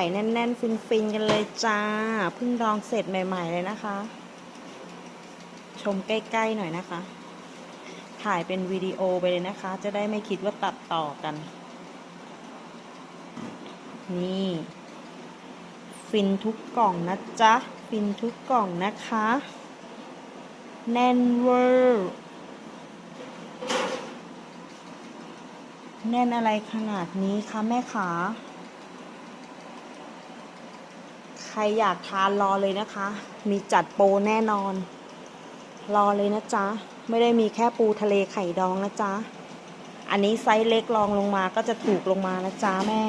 ญ่แน่น ๆ ฟิน ๆ กันเลยจ้าเพิ่งดองเสร็จใหม่ ๆ เลยนะคะ ชมใกล้ ๆ หน่อยนะคะ ถ่ายเป็นวิดีโอไปเลยนะคะ จะได้ไม่คิดว่าตัดต่อกัน นี่ ฟินทุกกล่องนะจ๊ะ ฟินทุกกล่องนะคะ แน่นเวอร์แน่นอะไรขนาดนี้คะแม่ขา ใครอยากทานรอเลยนะคะ มีจัดโปรแน่นอน รอเลยนะจ๊ะ ไม่ได้มีแค่ปูทะเลไข่ดองนะจ๊ะ อันนี้ไซส์เล็กลองลงมาก็จะถูกลงมานะจ๊ะแม่